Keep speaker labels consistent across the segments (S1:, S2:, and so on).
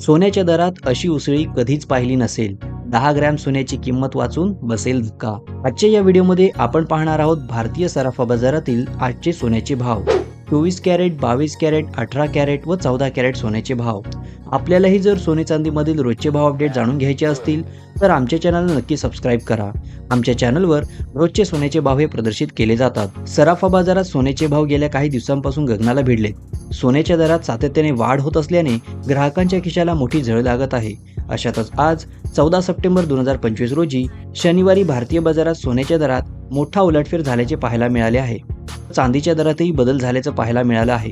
S1: सोन्याच्या दरात अशी उसळी कधीच पाहिली नसेल. दहा ग्रॅम सोन्याची किंमत वाचून बसेल का आजच्या या व्हिडिओमध्ये आपण पाहणार आहोत भारतीय सराफा बाजारातील आजचे सोन्याचे भाव. चोवीस कॅरेट बावीस कॅरेट अठरा कॅरेट व चौदा कॅरेट सोन्याचे भाव. आपल्यालाही जर सोने चांदीमधील रोजचे भाव अपडेट जाणून घ्यायचे असतील तर आमच्या चॅनलला नक्की सबस्क्राईब करा. आमच्या चॅनलवर रोजचे सोन्याचे भाव हे प्रदर्शित केले जातात. सराफा बाजारात सोन्याचे भाव गेल्या काही दिवसांपासून गगनाला भिडलेत. सोन्याच्या दरात सातत्याने वाढ होत असल्याने ग्राहकांच्या खिशाला मोठी झळ लागत आहे. अशातच आज चौदा सप्टेंबर दोन हजार पंचवीस रोजी शनिवारी भारतीय बाजारात सोन्याच्या दरात मोठा उलटफेर झाल्याचे पाहायला मिळाले आहे. चांदीच्या दरातही बदल झाल्याचं पाहायला मिळालं आहे.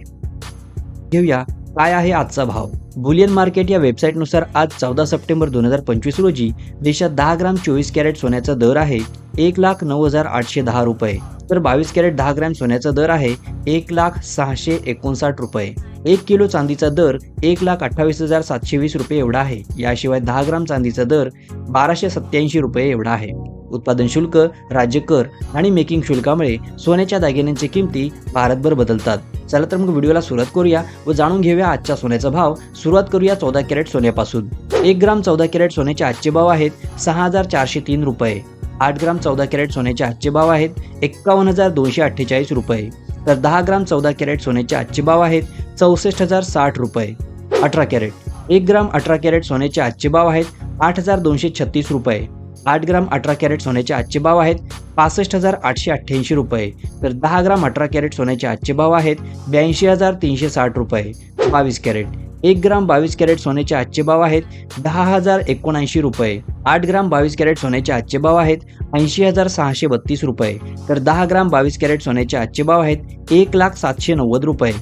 S1: घेऊया काय आहे आजचा भाव? बुलियन मार्केट या वेबसाईटनुसार आज चौदा सप्टेंबर दोन हजार पंचवीस रोजी देशात दहा ग्राम चोवीस कॅरेट सोन्याचा दर आहे एक लाख नऊ हजार आठशे दहा रुपये. तर बावीस कॅरेट दहा ग्रॅम सोन्याचा दर आहे एक लाख सहाशे एकोणसाठ रुपये. एक किलो चांदीचा दर एक लाख अठ्ठावीस हजार सातशे वीस रुपये एवढा आहे. याशिवाय दहा ग्राम चांदीचा दर बाराशे सत्याऐंशी रुपये एवढा आहे. उत्पादन शुल्क राज्य कर आणि मेकिंग शुल्कामुळे सोन्याच्या दागिन्यांची किमती भारतभर बदलतात. चला तर मग व्हिडिओला सुरुवात करूया व जाणून घेऊया आजच्या सोन्याचा भाव. सुरुवात करूया चौदा कॅरेट सोन्यापासून. एक ग्राम चौदा कॅरेट सोन्याचे आजचे भाव आहेत सहा हजार चारशे तीन रुपये. आठ ग्राम चौदा कॅरेट सोन्याचे आजचे भाव आहेत एक्कावन्न हजार दोनशे अठ्ठेचाळीस रुपये. तर दहा ग्राम चौदा कॅरेट सोन्याचे आजचे भाव आहेत चौसष्ट हजार साठ रुपये. अठरा कॅरेट. एक ग्राम अठरा कॅरेट सोन्याचे आजचे भाव आहेत आठ हजार दोनशे छत्तीस रुपये. आठ ग्राम अठरा कॅरेट सोन्याचे आजचे भाव आहेत पासष्ट हजार आठशे अठ्ठ्याऐंशी रुपये. तर दहा ग्राम अठरा कॅरेट सोन्याचे आजचे भाव आहेत ब्याऐंशी हजार तीनशे साठ रुपये. बावीस कॅरेट. एक ग्राम बावीस कॅरेट सोन्याचे आजचे भाव आहेत दहा हजार एकोणऐंशी रुपये. आठ ग्राम बावीस कॅरेट सोन्याचे आजचे भाव आहेत ऐंशी हजार सहाशे बत्तीस रुपये. तर दहा ग्राम बावीस कॅरेट सोन्याचे आजचे भाव आहेत एक लाख सातशे नव्वद रुपये.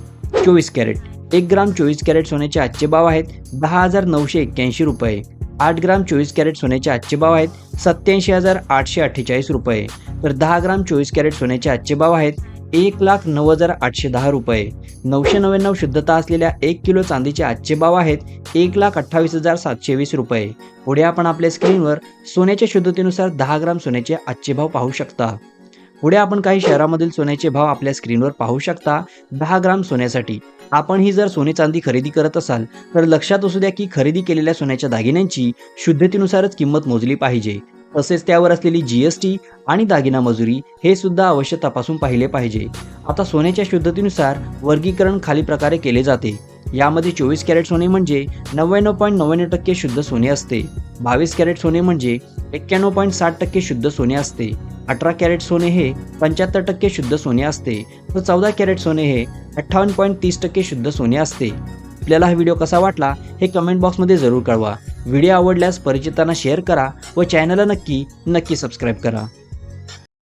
S1: चोवीस कॅरेट. एक ग्राम चोवीस कॅरेट सोन्याचे आजचे भाव आहेत दहा हजार नऊशे एक्क्याऐंशी रुपये. आठ ग्राम चोवीस कॅरेट सोन्याचे आजचे भाव आहेत सत्याऐंशी हजार आठशे अठ्ठेचाळीस रुपये. तर दहा ग्राम चोवीस कॅरेट सोन्याचे आजचे भाव आहेत एक लाख नऊ हजार आठशे दहा रुपये. नऊशे नव्याण्णव शुद्धता असलेल्या एक किलो चांदीचे आजचे भाव आहेत एक लाख अठ्ठावीस हजार सातशे वीस रुपये. पुढे आपण आपल्या स्क्रीनवर सोन्याच्या शुद्धतेनुसार दहा ग्राम सोन्याचे आजचे भाव पाहू शकता. पुढे आपण काही शहरामधील सोन्याचे भाव आपल्या स्क्रीनवर पाहू शकता. दहा ग्राम सोन्यासाठी. आपण ही जर सोने चांदी खरेदी करत असाल तर लक्षात असू द्या की खरेदी केलेल्या सोन्याच्या दागिन्यांची शुद्धतेनुसारच किंमत मोजली पाहिजे. तसेच त्यावर असलेली जीएसटी आणि दागिना मजुरी हे सुद्धा अवश्य तपासून पाहिले पाहिजे. आता सोन्याच्या शुद्धतेनुसार वर्गीकरण खाली प्रकारे केले जाते. यामध्ये चोवीस कॅरेट सोने म्हणजे नव्याण्णव पॉईंट नव्याण्णव टक्के शुद्ध सोने असते. बावीस कॅरेट सोने म्हणजे एक्क्याण्णव पॉईंट साठ टक्के शुद्ध सोने असते. अठरा कॅरेट सोने हे पंच्याहत्तर टक्के शुद्ध सोने असते. तर चौदा कॅरेट सोने हे अठ्ठावन्न पॉईंट तीस टक्के शुद्ध सोने असते. आपल्याला हा व्हिडिओ कसा वाटला हे कमेंट बॉक्समध्ये जरूर कळवा. व्हिडिओ आवडल्यास परिचितांना शेअर करा व चॅनलला नक्की नक्की सबस्क्राईब करा.